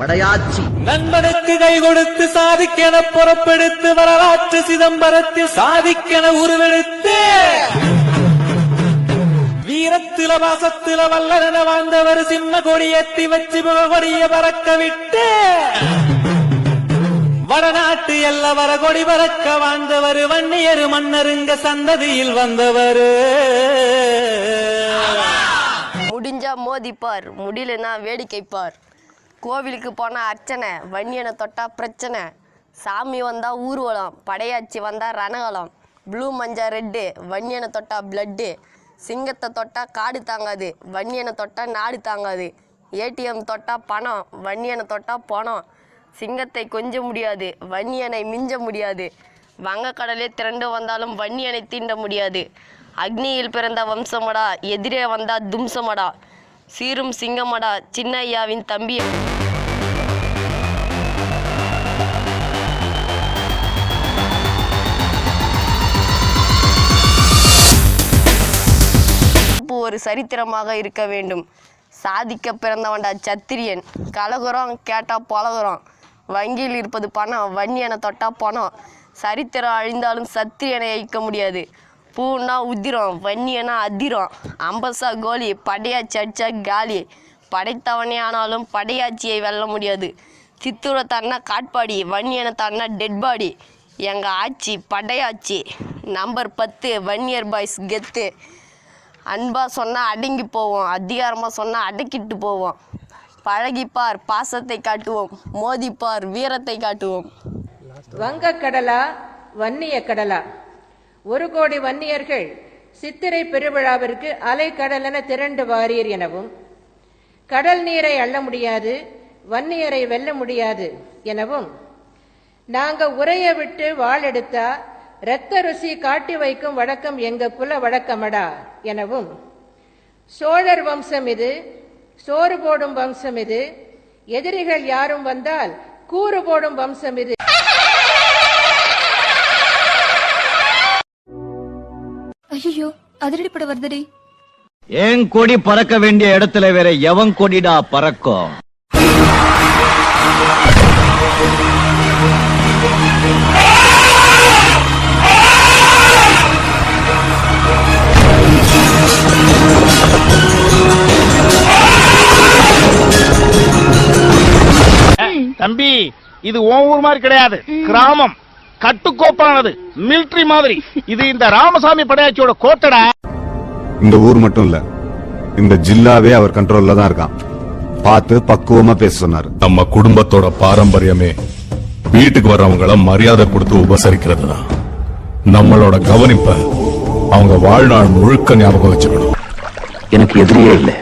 படையாச்சி. நண்பனுக்கு கை கொடுத்து சாதிக்கென புறப்படுத்து வரலாற்று சிதம்பரத்தில் சாதிக்கென உருவெடுத்து. வீரத்தில வாசத்தில வல்லரென வாழ்ந்தவர் சிம்ம கொடியேத்தி வச்சு முககொடிய பறக்க விட்டு. வடநாட்டு எல்ல வர கொடி பறக்க வாழ்ந்தவர் வன்னியரு மன்னருங்க சந்ததியில் வந்தவர். முடிஞ்சா மோதிப்பார் முடியலன்னா வேடிக்கைப்பார் கோவிலுக்கு போனால் அர்ச்சனை வன்னியனை தொட்டால் பிரச்சனை. சாமி வந்தால் ஊர்வலம் படையாச்சி வந்தால் ரணகலம். ப்ளூ மஞ்சா ரெட்டு வன்னியனை தொட்டால் பிளட்டு சிங்கத்தை தொட்டால் காடு தாங்காது வன்னியனை தொட்டால் நாடு தாங்காது. ஏடிஎம் தொட்டால் பணம் வன்னியனை தொட்டால் பணம். சிங்கத்தை கொஞ்ச முடியாது வன்னியனை மிஞ்ச முடியாது. வங்கக்கடலே திரண்டு வந்தாலும் வன்னியனை தீண்ட முடியாது. அக்னியில் பிறந்த வம்சமடா எதிரே வந்தா தும்சமடா. சீரும் சிங்கமடா சின்ன ஐயாவின் தம்பி ஒரு சரித்திரமாக இருக்க வேண்டும். சாதிக்க பிறந்தவன்டா சத்திரியன். கலகுறோம் கேட்டா பழகுறோம். வங்கியில் இருப்பது பணம் வன்னியனை தொட்டா பணம். சரித்திரம் அழிந்தாலும் சத்திரியனை அழிக்க முடியாது. பூன்னா உதிரம் வன்னியனா அதிரம். அம்பசா கோலி படையாச்சி அடிச்சா காலி. படைத்தவனே ஆனாலும் படையாச்சியை வெல்ல முடியாது. சித்தூரை தன்னா காட்பாடி வன்னியனை தன்னா டெட் பாடி எங்கள் ஆட்சி படையாட்சி நம்பர் பத்து வன்னியர் பாய்ஸ் கெத்து அன்பா சொன்னால் அடங்கி போவோம். அதிகாரமாக சொன்னால் அடக்கிட்டு போவோம். பழகிப்பார் பாசத்தை காட்டுவோம். மோதிப்பார் வீரத்தை காட்டுவோம். வங்கக்கடலா வன்னிய கடலா? ஒரு கோடி வன்னியர்கள் சித்திரை பெருவிழாவிற்கு அலைக்கடலென திரண்டு வாரீர் எனவும் கடல் நீரை அள்ள முடியாது வன்னியரை வெல்ல முடியாது எனவும் நாங்க உரைய விட்டு வாளெடுத்தா இரத்த ருசி காட்டி வைக்கும் வழக்கம் எங்க குல வழக்கமடா எனவும் சோழர் வம்சம் இது சோறு போடும் வம்சம் இது எதிரிகள் யாரும் வந்தால் கூறு போடும் வம்சம் இது. ஐயோ அதிரடிப்பட வருதுடி. ஏன் கொடி பறக்க வேண்டிய இடத்துல வேற எவன் கொடிடா பறக்கும் தம்பி இது உன் ஊர் மாதிரி கிடையாது. கிராமம். கட்டுக்கோப்பானது. மிலிட்டரி மாதிரி. இது இந்த ராமசாமி படையாச்சியோட கோட்டடா இந்த ஊர் மட்டும் இல்ல இந்த ஜில்லாவே அவர் கண்ட்ரோல்ல தான் இருக்கான். பார்த்து பக்குவமா பேச சொன்னாரு. நம்ம குடும்பத்தோட பாரம்பரியமே வீட்டுக்கு வர்றவங்கள மரியாதை கொடுத்து உபசரிக்கிறது தான் நம்மளோட கவனிப்ப அவங்க வாழ்நாள் முழுக்க ஞாபகம் வச்சுக்கணும். எனக்கு எதிரியே இல்லை.